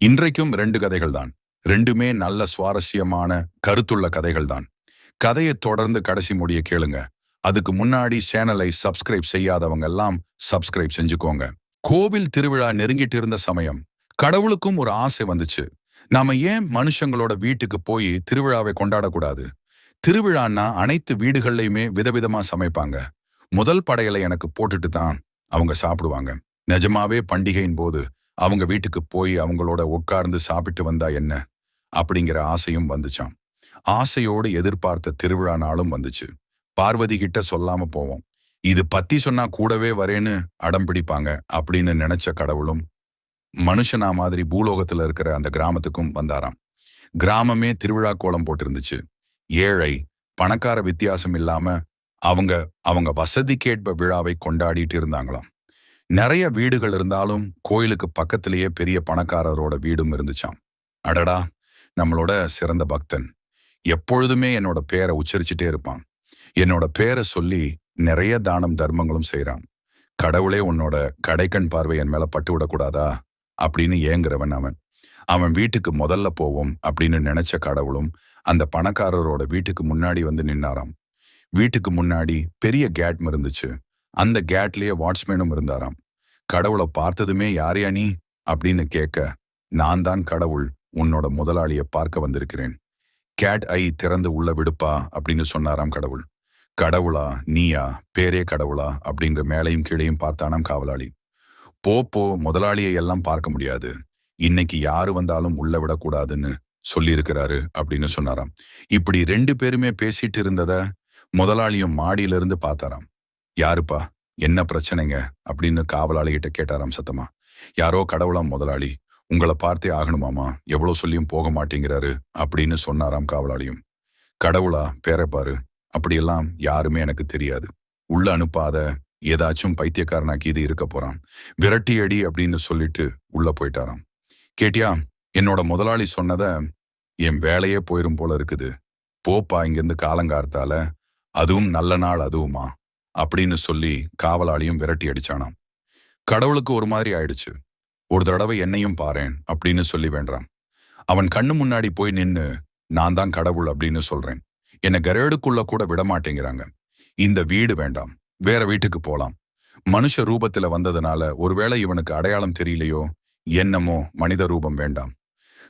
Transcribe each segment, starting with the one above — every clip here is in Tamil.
இன்றைக்கும் ரெண்டு கதைகள் தான் ரெண்டுமே நல்ல சுவாரஸ்யமான கருத்துள்ள கதைகள் தான் கதையை தொடர்ந்து கடைசி முடிய கேளுங்க. அதுக்கு முன்னாடி சேனலை சப்ஸ்கிரைப் செய்யாதவங்க எல்லாம் சப்ஸ்கிரைப் செஞ்சுக்கோங்க. கோவில் திருவிழா நெருங்கிட்டு இருந்த சமயம் கடவுளுக்கும் ஒரு ஆசை வந்துச்சு. நாம ஏன் மனுஷங்களோட வீட்டுக்கு போய் திருவிழாவை கொண்டாடக்கூடாது? திருவிழான்னா அனைத்து வீடுகள்லையுமே விதவிதமா சமைப்பாங்க. முதல் படையலை எனக்கு போட்டுட்டு தான் அவங்க சாப்பிடுவாங்க. நிஜமாவே பண்டிகையின் போது அவங்க வீட்டுக்கு போய் அவங்களோட உட்கார்ந்து சாப்பிட்டு வந்தா என்ன? அப்படிங்கிற ஆசையும் வந்துச்சாம். ஆசையோடு எதிர்பார்த்த திருவிழா நாளும் வந்துச்சு. பார்வதி கிட்ட சொல்லாம போவோம். இது பத்தி சொன்னா கூடவே வரேன்னு அடம் பிடிப்பாங்க அப்படின்னு நினைச்ச கடவுளும் மனுஷனா மாதிரி பூலோகத்துல இருக்கிற அந்த கிராமத்துக்கும் வந்தாராம். கிராமமே திருவிழா கோலம் போட்டிருந்துச்சு. ஏழை பணக்கார வித்தியாசம் இல்லாம அவங்க அவங்க வசதிக்கேற்ப விழாவை கொண்டாடிட்டு இருந்தாங்களாம். நிறைய வீடுகள் இருந்தாலும் கோயிலுக்கு பக்கத்திலேயே பெரிய பணக்காரரோட வீடும் இருந்துச்சாம். அடடா நம்மளோட சிறந்த பக்தன். எப்பொழுதுமே என்னோட பேரை உச்சரிச்சுட்டே இருப்பான். என்னோட பேரை சொல்லி நிறைய தானம் தர்மங்களும் செய்கிறான் கடவுளே உன்னோட கடைக்கண் பார்வை என் மேல பட்டு விடக்கூடாதா? அப்படின்னு ஏங்குறவன் அவன். அவன் வீட்டுக்கு முதல்ல போவோம் அப்படின்னு நினைச்ச கடவுளும் அந்த பணக்காரரோட வீட்டுக்கு முன்னாடி வந்து நின்னாராம். வீட்டுக்கு முன்னாடி பெரிய கேட்ம் இருந்துச்சு. அந்த கேட்லயே வாட்ச்மேனும் இருந்தாராம். கடவுளை பார்த்ததுமே யாரையா நீ அப்படின்னு கேட்க நான் தான் கடவுள் உன்னோட முதலாளியை பார்க்க வந்திருக்கிறேன். கேட் ஐ திறந்து உள்ள விடுப்பா? அப்படின்னு சொன்னாராம் கடவுள். கடவுளா நீயா? பேரே கடவுளா? அப்படிங்கிற மேலையும் கீழையும் பார்த்தானாம் காவலாளி. போ போ முதலாளியை எல்லாம் பார்க்க முடியாது. இன்னைக்கு யாரு வந்தாலும் உள்ள விடக்கூடாதுன்னு சொல்லியிருக்கிறாரு அப்படின்னு சொன்னாராம். இப்படி ரெண்டு பேருமே பேசிட்டு இருந்தத முதலாளியும் மாடியிலிருந்து பார்த்தாராம். யாருப்பா? என்ன பிரச்சனைங்க? அப்படின்னு காவலாளிகிட்ட கேட்டாராம் சத்தமா. யாரோ கடவுளாம் முதலாளி உங்களை பார்த்தே ஆகணுமாமா? எவ்வளோ சொல்லியும் போக மாட்டேங்கிறாரு அப்படின்னு சொன்னாராம் காவலாளியும். கடவுளா பேரப்பாரு அப்படியெல்லாம் யாருமே எனக்கு தெரியாது. உள்ள அனுப்பாத ஏதாச்சும் பைத்தியக்காரனாக்கி இது இருக்க போறான். விரட்டி அடி அப்படின்னு சொல்லிட்டு உள்ள போயிட்டாராம். கேட்டியா என்னோட முதலாளி சொன்னத என் வேலையே போயிரும் போல இருக்குது. போப்பா இங்கிருந்து காலங்கார்த்தால அதுவும் நல்ல நாள் அதுவுமா? அப்படின்னு சொல்லி காவலாளியும் விரட்டி அடிச்சானாம். கடவுளுக்கு ஒரு மாதிரி ஆயிடுச்சு. ஒரு தடவை என்னையும் பாறேன் அப்படின்னு சொல்லி வேண்டாம். அவன் கண்ணு முன்னாடி போய் நின்னு நான் தான் கடவுள் அப்படின்னு சொல்றேன். என்னை கரேடுக்குள்ள கூட விட மாட்டேங்கிறாங்க. இந்த வீடு வேண்டாம். வேற வீட்டுக்கு போலாம். மனுஷ ரூபத்துல வந்ததுனால ஒருவேளை இவனுக்கு அடையாளம் தெரியலையோ என்னமோ மனித ரூபம் வேண்டாம்.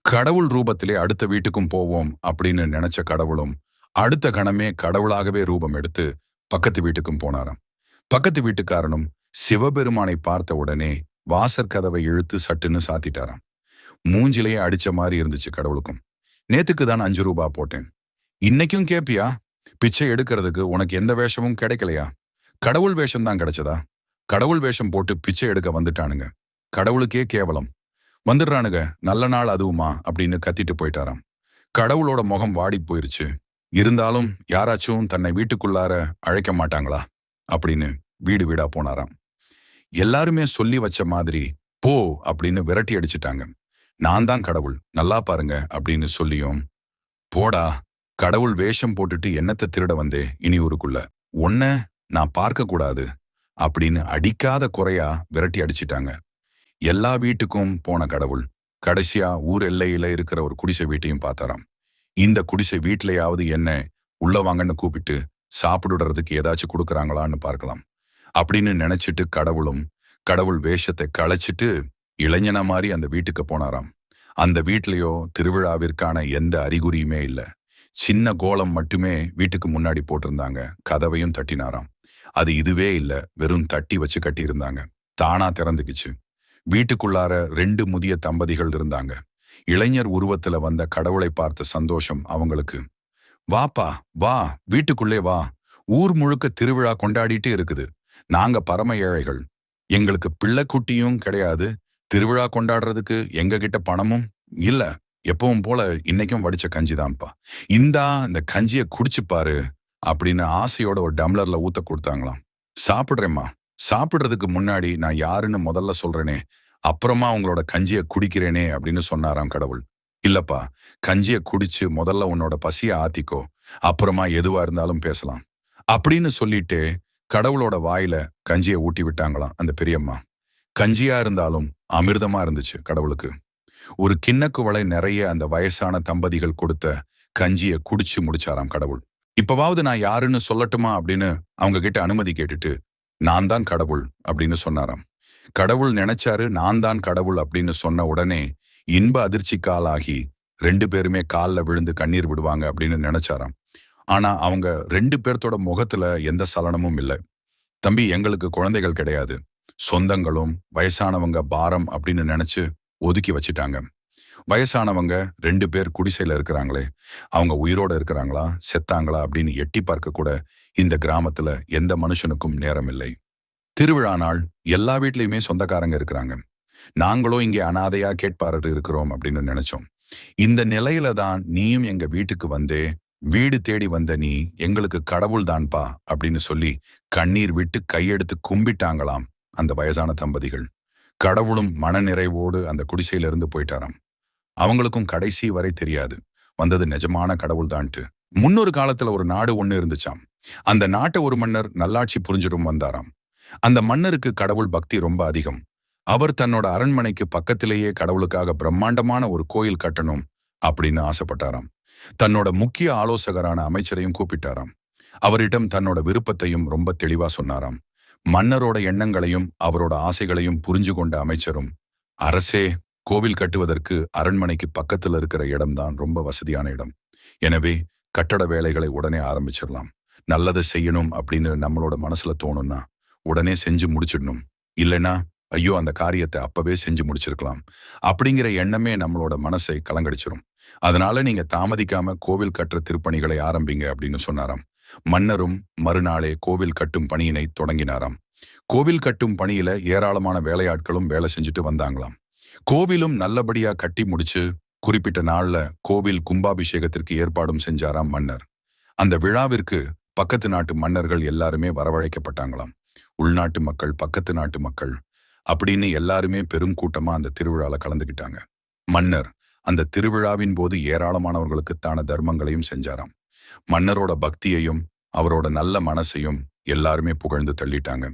கடவுள் ரூபத்திலே அடுத்த வீட்டுக்கும் போவோம் அப்படின்னு நினைச்ச கடவுளும் அடுத்த கணமே கடவுளாகவே ரூபம் எடுத்து பக்கத்து வீட்டுக்கும் போனாராம். பக்கத்து வீட்டுக்காரனும் சிவபெருமானை பார்த்த உடனே வாசற் கதவை இழுத்து சட்டுன்னு சாத்திட்டாராம். மூஞ்சிலேயே அடிச்ச மாதிரி இருந்துச்சு கடவுளுக்கும். நேத்துக்கு தான் அஞ்சு ரூபா போட்டேன். இன்னைக்கும் கேப்பியா? பிச்சை எடுக்கிறதுக்கு உனக்கு எந்த வேஷமும் கிடைக்கலையா? கடவுள் வேஷம் தான் கிடைச்சதா? கடவுள் வேஷம் போட்டு பிச்சை எடுக்க வந்துட்டானுங்க. கடவுளுக்கே கேவலம். வந்துடுறானுங்க நல்ல நாள் அதுவுமா அப்படின்னு கத்திட்டு போயிட்டாராம். கடவுளோட முகம் வாடி போயிருச்சு. இருந்தாலும் யாராச்சும் தன்னை வீட்டுக்குள்ளார அழைக்க மாட்டாங்களா? அப்படின்னு வீடு வீடா போனாராம். எல்லாருமே சொல்லி வச்ச மாதிரி போ அப்படின்னு விரட்டி அடிச்சிட்டாங்க. நான் தான் கடவுள். நல்லா பாருங்க அப்படின்னு சொல்லியும் போடா கடவுள் வேஷம் போட்டுட்டு என்னத்தை திருட வந்தே இனி ஊருக்குள்ள. ஒன்ன நான் பார்க்க கூடாது அப்படின்னு அடிக்காத குறையா விரட்டி அடிச்சிட்டாங்க. எல்லா வீட்டுக்கும் போன கடவுள். கடைசியா ஊர் எல்லையில இருக்கிற ஒரு குடிசை வீட்டையும் பார்த்தாராம். இந்த குடிசை வீட்டிலையாவது என்ன உள்ள வாங்கன்னு கூப்பிட்டு சாப்பிடுறதுக்கு ஏதாச்சும் கொடுக்குறாங்களான்னு பார்க்கலாம். அப்படின்னு நினைச்சிட்டு கடவுளும் கடவுள் வேஷத்தை களைச்சிட்டு இளைஞன மாதிரி அந்த வீட்டுக்கு போனாராம். அந்த வீட்லயோ திருவிழாவிற்கான எந்த அறிகுறியுமே இல்ல. சின்ன கோலம் மட்டுமே வீட்டுக்கு முன்னாடி போட்டிருந்தாங்க. கதவையும் தட்டினாராம். அது இதுவே இல்லை. வெறும் தட்டி வச்சு கட்டியிருந்தாங்க. தானா திறந்துக்குச்சு வீட்டுக்குள்ளார ரெண்டு முதிய தம்பதிகள் இருந்தாங்க. இளைஞர் உருவத்துல வந்த கடவுளை பார்த்த சந்தோஷம் அவங்களுக்கு. வாப்பா வா வீட்டுக்குள்ளே வா. ஊர் முழுக்க திருவிழா கொண்டாடிட்டு இருக்குது. நாங்க பரம ஏழைகள். எங்களுக்கு பிள்ளைக்குட்டியும் கிடையாது. திருவிழா கொண்டாடுறதுக்கு எங்க கிட்ட பணமும் இல்ல. எப்பவும் போல இன்னைக்கும் வடிச்ச கஞ்சி தான்ப்பா. இந்தா இந்த கஞ்சிய குடிச்சு பாரு அப்படின்னு ஆசையோட ஒரு டம்ளர்ல ஊத்த கொடுத்தாங்களாம். சாப்பிடுறேம்மா. சாப்பிடுறதுக்கு முன்னாடி நான் யாருன்னு முதல்ல சொல்றேனே. அப்புறமா உங்களோட கஞ்சிய குடிக்கிறேனே அப்படின்னு சொன்னாராம் கடவுள். இல்லப்பா கஞ்சிய குடிச்சு முதல்ல உன்னோட பசிய ஆத்திக்கோ. அப்புறமா எதுவா இருந்தாலும் பேசலாம். அப்படின்னு சொல்லிட்டு கடவுளோட வாயில கஞ்சிய ஊட்டி விட்டாங்களாம் அந்த பெரியம்மா. கஞ்சியா இருந்தாலும் அமிர்தமா இருந்துச்சு கடவுளுக்கு. ஒரு கிண்ணக்கு வளை நிறைய அந்த வயசான தம்பதிகள் கொடுத்த கஞ்சியை குடிச்சு முடிச்சாராம் கடவுள். இப்பவாவது நான் யாருன்னு சொல்லட்டுமா அப்படின்னு அவங்க கிட்ட அனுமதி கேட்டுட்டு நான் தான் கடவுள் அப்படின்னு சொன்னாராம். கடவுள் நினைச்சாரு நான் தான் கடவுள் அப்படின்னு சொன்ன உடனே இன்ப அதிர்ச்சி காலாகி ரெண்டு பேருமே காலில் விழுந்து கண்ணீர் விடுவாங்க அப்படின்னு நினைச்சாராம். ஆனா அவங்க ரெண்டு பேர்த்தோட முகத்துல எந்த சலனமும் இல்லை. தம்பி எங்களுக்கு குழந்தைகள் கிடையாது. சொந்தங்களும் வயசானவங்க பாரம் அப்படின்னு நினைச்சு ஒதுக்கி வச்சிட்டாங்க. வயசானவங்க ரெண்டு பேர் குடிசையில இருக்கிறாங்களே அவங்க உயிரோட இருக்கிறாங்களா செத்தாங்களா அப்படின்னு எட்டி பார்க்க கூட இந்த கிராமத்துல எந்த மனுஷனுக்கும் நேரம் இல்லை. திருவிழா நாள் எல்லா வீட்லயுமே சொந்தக்காரங்க இருக்கிறாங்க. நாங்களும் இங்கே அனாதையா கேட்பாரட்டு இருக்கிறோம் அப்படின்னு நினைச்சோம். இந்த நிலையில தான் நீயும் எங்க வீட்டுக்கு வந்தே வீடு தேடி வந்த நீ எங்களுக்கு கடவுள் தான்பா அப்படின்னு சொல்லி கண்ணீர் விட்டு கையெடுத்து கும்பிட்டாங்களாம் அந்த வயசான தம்பதிகள். கடவுளும் மனநிறைவோடு அந்த குடிசையிலிருந்து போயிட்டாராம். அவங்களுக்கும் கடைசி வரை தெரியாது. வந்தது நிஜமான கடவுள் தான்ட்டு. முன்னொரு காலத்துல ஒரு நாடு ஒன்று இருந்துச்சாம். அந்த நாட்டை ஒரு மன்னர் நல்லாட்சி புரிஞ்சிடும் வந்தாராம். அந்த மன்னருக்கு கடவுள் பக்தி ரொம்ப அதிகம். அவர் தன்னோட அரண்மனைக்கு பக்கத்திலேயே கடவுளுக்காக பிரம்மாண்டமான ஒரு கோயில் கட்டணும் அப்படின்னு ஆசைப்பட்டாராம். தன்னோட முக்கிய ஆலோசகரான அமைச்சரையும் கூப்பிட்டாராம். அவரிடம் தன்னோட விருப்பத்தையும் ரொம்ப தெளிவா சொன்னாராம். மன்னரோட எண்ணங்களையும் அவரோட ஆசைகளையும் புரிஞ்சு கொண்ட அமைச்சரும் அரசே கோவில் கட்டுவதற்கு அரண்மனைக்கு பக்கத்துல இருக்கிற இடம்தான் ரொம்ப வசதியான இடம். எனவே கட்டட வேலைகளை உடனே ஆரம்பிச்சிடலாம். நல்லதை செய்யணும் அப்படின்னு நம்மளோட மனசுல தோணும்னா உடனே செஞ்சு முடிச்சிடணும். இல்லைன்னா ஐயோ அந்த காரியத்தை அப்பவே செஞ்சு முடிச்சிருக்கலாம். அப்படிங்கிற எண்ணமே நம்மளோட மனசை கலங்கடிச்சிரும். அதனால நீங்க தாமதிக்காம கோவில் கட்டுற திருப்பணிகளை ஆரம்பிங்க அப்படின்னு சொன்னாராம். மன்னரும் மறுநாளே கோவில் கட்டும் பணியினை தொடங்கினாராம். கோவில் கட்டும் பணியில ஏராளமான வேலையாட்களும் வேலை செஞ்சுட்டு வந்தாங்களாம். கோவிலும் நல்லபடியா கட்டி முடிச்சு குறிப்பிட்ட நாள்ல கோவில் கும்பாபிஷேகத்திற்கு ஏற்பாடும் செஞ்சாராம் மன்னர். அந்த விழாவிற்கு பக்கத்து நாட்டு மன்னர்கள் எல்லாருமே வரவழைக்கப்பட்டாங்களாம். உள்நாட்டு மக்கள் பக்கத்து நாட்டு மக்கள் அப்படின்னு எல்லாருமே பெரும் கூட்டமா அந்த திருவிழால கலந்துக்கிட்டாங்க. மன்னர் அந்த திருவிழாவின் போது ஏராளமானவர்களுக்கு தான தர்மங்களையும் செஞ்சாராம். மன்னரோட பக்தியையும் அவரோட நல்ல மனசையும் எல்லாருமே புகழ்ந்து தள்ளிட்டாங்க.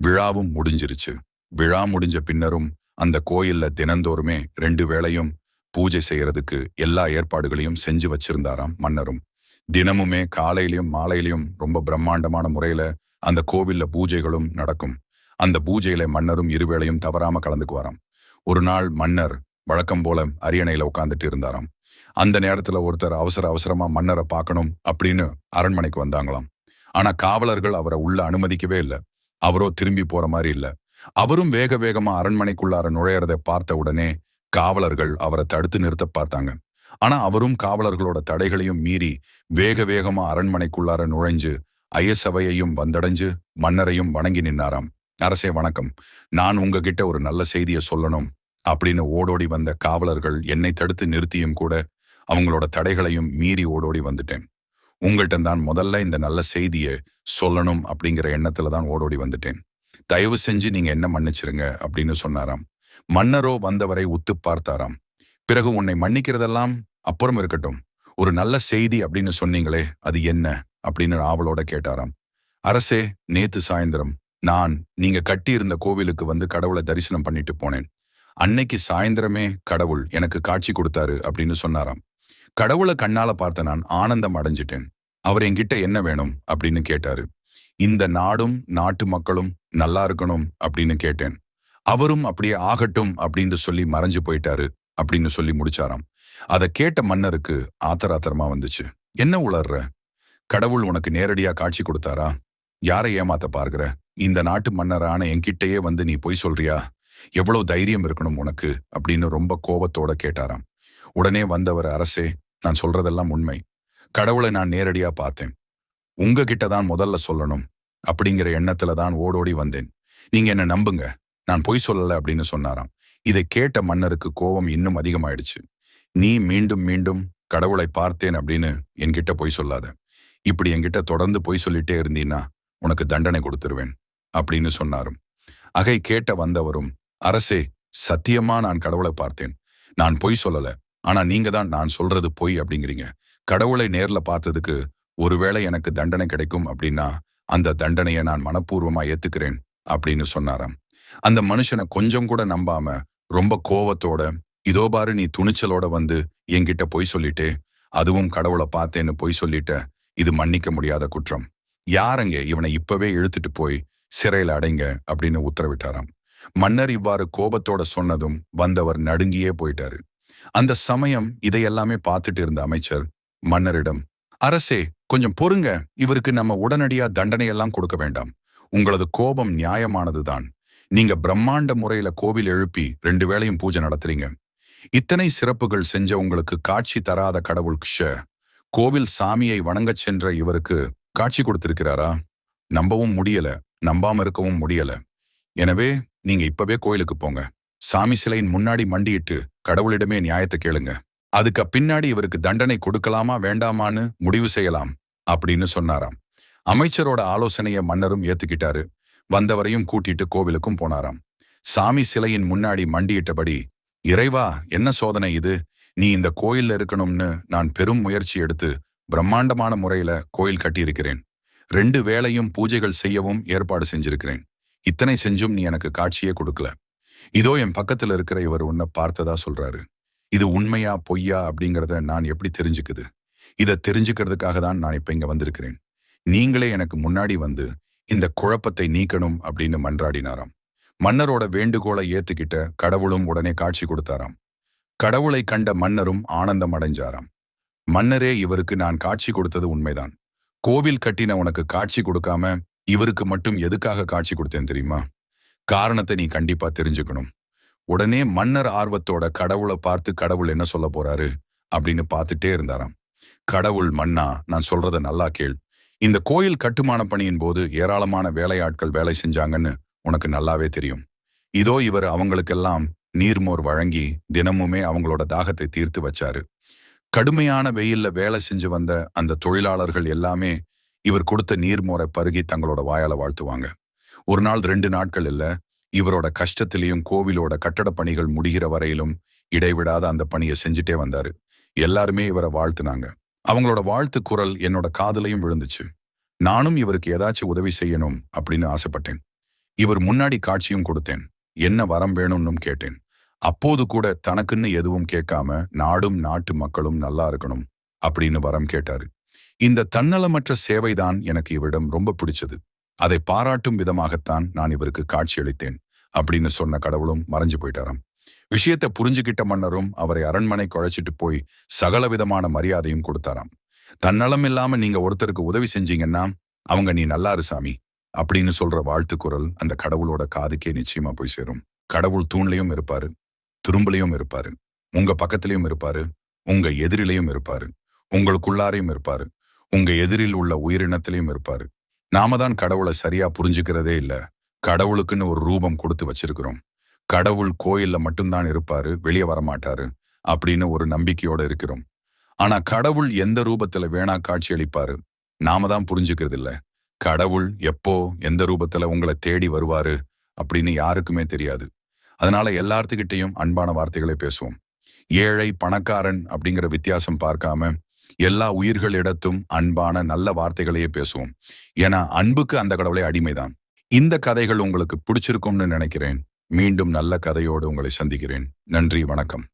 விழாவும் முடிஞ்சிருச்சு. விழா முடிஞ்ச பின்னரும் அந்த கோயில்ல தினந்தோறுமே ரெண்டு வேளையும் பூஜை செய்யறதுக்கு எல்லா ஏற்பாடுகளையும் செஞ்சு வச்சிருந்தாராம் மன்னரும். தினமுமே காலையிலயும் மாலையிலயும் ரொம்ப பிரம்மாண்டமான முறையில அந்த கோவில்ல பூஜைகளும் நடக்கும். அந்த பூஜையில மன்னரும் இருவேளையும் தவறாம கலந்துக்குவாராம். ஒரு நாள் மன்னர் வழக்கம் போல அரியணையில உட்காந்துட்டு இருந்தாராம். அந்த நேரத்துல ஒருத்தர் அவசர அவசரமா மன்னரை பார்க்கணும் அப்படின்னு அரண்மனைக்கு வந்தாங்களாம். ஆனா காவலர்கள் அவரை உள்ள அனுமதிக்கவே இல்லை. அவரோ திரும்பி போற மாதிரி இல்ல. அவரும் வேக வேகமா அரண்மனைக்குள்ளார நுழையறதை பார்த்த உடனே காவலர்கள் அவரை தடுத்து நிறுத்த பார்த்தாங்க. ஆனா அவரும் காவலர்களோட தடைகளையும் மீறி வேக வேகமா அரண்மனைக்குள்ளார நுழைஞ்சு ஐயசபையையும் வந்தடைஞ்சு மன்னரையும் வணங்கி நின்னாராம். அரசே வணக்கம். நான் உங்ககிட்ட ஒரு நல்ல செய்தியை சொல்லணும். அப்படின்னு ஓடோடி வந்த காவலர்கள் என்னை தடுத்து நிறுத்தியும் கூட அவங்களோட தடைகளையும் மீறி ஓடோடி வந்துட்டேன். உங்கள்கிட்ட தான் முதல்ல இந்த நல்ல செய்தியை சொல்லணும் அப்படிங்கிற எண்ணத்துல தான் ஓடோடி வந்துட்டேன். தயவு செஞ்சு நீங்க என்ன மன்னிச்சிருங்க அப்படின்னு சொன்னாராம். மன்னரோ வந்தவரை உத்து பார்த்தாராம். பிறகு உன்னை மன்னிக்கிறதெல்லாம் அப்புறம் இருக்கட்டும். ஒரு நல்ல செய்தி அப்படின்னு சொன்னீங்களே அது என்ன? அப்படின்னு ஆவலோட கேட்டாராம். அரசே நேத்து சாயந்தரம் நான் நீங்க கட்டியிருந்த கோவிலுக்கு வந்து கடவுளை தரிசனம் பண்ணிட்டு போனேன். அன்னைக்கு சாயந்தரமே கடவுள் எனக்கு காட்சி கொடுத்தாரு அப்படின்னு சொன்னாராம். கடவுளை கண்ணால பார்த்த நான் ஆனந்தம் அடைஞ்சிட்டேன். அவர் என்கிட்ட என்ன வேணும்? அப்படின்னு கேட்டாரு. இந்த நாடும் நாட்டு மக்களும் நல்லா இருக்கணும் அப்படின்னு கேட்டேன். அவரும் அப்படியே ஆகட்டும் அப்படின்னு சொல்லி மறைஞ்சு போயிட்டாரு அப்படின்னு சொல்லி முடிச்சாராம். அதை கேட்ட மன்னருக்கு ஆத்தராத்திரமா வந்துச்சு. என்ன உளர்ற? கடவுள் உனக்கு நேரடியா காட்சி கொடுத்தாரா? யாரை ஏமாத்த பார்க்கிற? இந்த நாட்டு மன்னரான என்கிட்டயே வந்து நீ பொய் சொல்றியா? எவ்வளவு தைரியம் இருக்கணும் உனக்கு? அப்படின்னு ரொம்ப கோபத்தோட கேட்டாராம். உடனே வந்தவர் அரசே நான் சொல்றதெல்லாம் உண்மை. கடவுளை நான் நேரடியா பார்த்தேன். உங்ககிட்ட தான் முதல்ல சொல்லணும். அப்படிங்கிற எண்ணத்துல தான் ஓடோடி வந்தேன். நீங்க என்ன நம்புங்க. நான் பொய் சொல்லல அப்படின்னு சொன்னாராம். இதை கேட்ட மன்னருக்கு கோபம் இன்னும் அதிகமாயிடுச்சு. நீ மீண்டும் மீண்டும் கடவுளை பார்த்தேன் அப்படின்னு என்கிட்ட பொய் சொல்லாத. இப்படி என்கிட்ட தொடர்ந்து பொய் சொல்லிட்டே இருந்தீன்னா உனக்கு தண்டனை கொடுத்துருவேன் அப்படின்னு சொன்னாரும். அகை கேட்ட வந்தவரும் அரசே சத்தியமா நான் கடவுளை பார்த்தேன். நான் பொய் சொல்லல. ஆனா நீங்க தான் நான் சொல்றது பொய் அப்படிங்கிறீங்க. கடவுளை நேர்ல பார்த்ததுக்கு ஒருவேளை எனக்கு தண்டனை கிடைக்கும் அப்படின்னா அந்த தண்டனையை நான் மனப்பூர்வமா ஏத்துக்கிறேன் அப்படின்னு சொன்னாராம். அந்த மனுஷனை கொஞ்சம் கூட நம்பாம ரொம்ப கோவத்தோட இதோ பாரு நீ துணிச்சலோட வந்து என்கிட்ட பொய் சொல்லிட்டே அதுவும் கடவுளை பார்த்தேன்னு பொய் சொல்லிட்ட இது மன்னிக்க முடியாத குற்றம். யாருங்க இவனை இப்பவே இழுத்துட்டு போய் சிறையில் அடைங்க அப்படின்னு உத்தரவிட்டாராம். மன்னர் இவ்வாறு கோபத்தோட சொன்னதும் வந்தவர் நடுங்கியே போயிட்டாரு. அந்த சமயம் இதையெல்லாமே பார்த்துட்டு இருந்த அமைச்சர் மன்னரிடம் அரசே கொஞ்சம் பொறுங்க. இவருக்கு நம்ம உடனடியா தண்டனை எல்லாம் கொடுக்க வேண்டாம். உங்களது கோபம் நியாயமானதுதான். நீங்க பிரம்மாண்ட முறையில கோவில் எழுப்பி ரெண்டு வேளையும் பூஜை நடத்துறீங்க. இத்தனை சிறப்புகள் செஞ்ச உங்களுக்கு காட்சி தராத கடவுள் ஷ கோவில் சாமியை வணங்கச் சென்ற இவருக்கு காட்சி கொடுத்திருக்கிறாரா? நம்பவும் முடியல. நம்பாம இருக்கவும் முடியல. எனவே நீங்க இப்பவே கோயிலுக்கு போங்க. சாமி சிலையின் முன்னாடி மண்டியிட்டு கடவுளிடமே நியாயத்தை கேளுங்க. அதுக்கு பின்னாடி இவருக்கு தண்டனை கொடுக்கலாமா வேண்டாமான்னு முடிவு செய்யலாம் அப்படின்னு சொன்னாராம். அமைச்சரோட ஆலோசனைய மன்னரும் ஏத்துக்கிட்டாரு. வந்தவரையும் கூட்டிட்டு கோவிலுக்கும் போனாராம். சாமி சிலையின் முன்னாடி மண்டியிட்டபடி இறைவா என்ன சோதனை இது? நீ இந்த கோயில்ல இருக்கணும்னு நான் பெரும் முயற்சி எடுத்து பிரம்மாண்டமான முறையில கோயில் கட்டியிருக்கிறேன். ரெண்டு வேளையும் பூஜைகள் செய்யவும் ஏற்பாடு செஞ்சிருக்கிறேன். இத்தனை செஞ்சும் நீ எனக்கு காட்சியே கொடுக்கல. இதோ என் பக்கத்துல இருக்கிற இவர் உன்னை பார்த்ததா சொல்றாரு. இது உண்மையா பொய்யா அப்படிங்கறத நான் எப்படி தெரிஞ்சுக்குது? இதை தெரிஞ்சுக்கிறதுக்காக தான் நான் இப்ப இங்க வந்திருக்கிறேன். நீங்களே எனக்கு முன்னாடி வந்து இந்த குழப்பத்தை நீக்கணும் அப்படின்னு மன்றாடினாராம். மன்னரோட வேண்டுகோளை ஏத்துக்கிட்ட கடவுளும் உடனே காட்சி கொடுத்தாராம். கடவுளை கண்ட மன்னரும் ஆனந்தம் அடைஞ்சாராம். மன்னரே இவருக்கு நான் காட்சி கொடுத்தது உண்மைதான். கோவில் கட்டின உனக்கு காட்சி கொடுக்காம இவருக்கு மட்டும் எதுக்காக காட்சி கொடுத்தேன் தெரியுமா? காரணத்தை நீ கண்டிப்பா தெரிஞ்சுக்கணும். உடனே மன்னர் ஆர்வத்தோட கடவுளை பார்த்து கடவுள் என்ன சொல்ல போறாரு? அப்படின்னு பார்த்துட்டே இருந்தாராம். கடவுள் மன்னா நான் சொல்றத நல்லா கேள். இந்த கோயில் கட்டுமான பணியின் போது ஏராளமான வேலையாட்கள் வேலை செஞ்சாங்கன்னு உனக்கு நல்லாவே தெரியும். இதோ இவர் அவங்களுக்கெல்லாம் நீர்மோர் வழங்கி தினமுமே அவங்களோட தாகத்தை தீர்த்து வச்சாரு. கடுமையான வெயில்ல வேலை செஞ்சு வந்த அந்த தொழிலாளர்கள் எல்லாமே இவர் கொடுத்த நீர்மோரை பருகி தங்களோட வாயால வாழ்த்துவாங்க. ஒரு நாள் ரெண்டு நாட்கள் இல்ல இவரோட கஷ்டத்திலையும் கோவிலோட கட்டட பணிகள் முடிகிற வரையிலும் இடைவிடாத அந்த பணியை செஞ்சுட்டே வந்தாரு. எல்லாருமே இவரை வாழ்த்துனாங்க. அவங்களோட வாழ்த்து குரல் என்னோட காதலையும் விழுந்துச்சு. நானும் இவருக்கு ஏதாச்சும் உதவி செய்யணும் அப்படின்னு ஆசைப்பட்டேன். இவர் முன்னாடி காட்சியும் கொடுத்தேன். என்ன வரம் வேணும்னும் கேட்டேன். அப்போது கூட தனக்குன்னு எதுவும் கேட்காம நாடும் நாட்டு மக்களும் நல்லா இருக்கணும் அப்படின்னு வரம் கேட்டாரு. இந்த தன்னலமற்ற சேவைதான் எனக்கு இவரிடம் ரொம்ப பிடிச்சது. அதை பாராட்டும் விதமாகத்தான் நான் இவருக்கு காட்சியளித்தேன் அப்படின்னு சொன்ன கடவுளும் மறைஞ்சு போயிட்டாராம். விஷயத்தை புரிஞ்சுகிட்ட மன்னரும் அவரை அரண்மனை குழைச்சிட்டு போய் சகல விதமான மரியாதையும் கொடுத்தாராம். தன்னலம் இல்லாம நீங்க ஒருத்தருக்கு உதவி செஞ்சீங்கன்னா அவங்க நீ நல்லாரு சாமி. அப்படின்னு சொல்ற வாழ்த்து குரல் அந்த கடவுளோட காதுக்கே நிச்சயமா போய் சேரும். கடவுள் தூண்லையும் இருப்பாரு துரும்புலையும் இருப்பாரு உங்க பக்கத்திலையும் இருப்பாரு உங்க எதிரிலையும் இருப்பாரு உங்களுக்குள்ளாரையும் இருப்பாரு உங்க எதிரில் உள்ள உயிரினத்திலையும் இருப்பாரு. நாம தான் கடவுளை சரியா புரிஞ்சுக்கிறதே இல்ல. கடவுளுக்குன்னு ஒரு ரூபம் கொடுத்து வச்சிருக்கிறோம். கடவுள் கோயில்ல மட்டும்தான் இருப்பாரு வெளியே வரமாட்டாரு அப்படின்னு ஒரு நம்பிக்கையோட இருக்கிறோம். ஆனா கடவுள் எந்த ரூபத்துல வேணா காட்சி அளிப்பாரு நாம தான் புரிஞ்சுக்கிறது இல்ல கடவுள் எப்போ எந்த ரூபத்துல உங்களை தேடி வருவாரு அப்படின்னு யாருக்குமே தெரியாது. அதனால எல்லார்த்துக்கிட்டையும் அன்பான வார்த்தைகளை பேசுவோம். ஏழை பணக்காரன் அப்படிங்கிற வித்தியாசம் பார்க்காம எல்லா உயிர்களிடத்தும் அன்பான நல்ல வார்த்தைகளையே பேசுவோம். ஏன்னா அன்புக்கு அந்த கடவுளை அடிமைதான். இந்த கதைகள் உங்களுக்கு பிடிச்சிருக்கும்னு நினைக்கிறேன். மீண்டும் நல்ல கதையோடு உங்களை சந்திக்கிறேன். நன்றி வணக்கம்.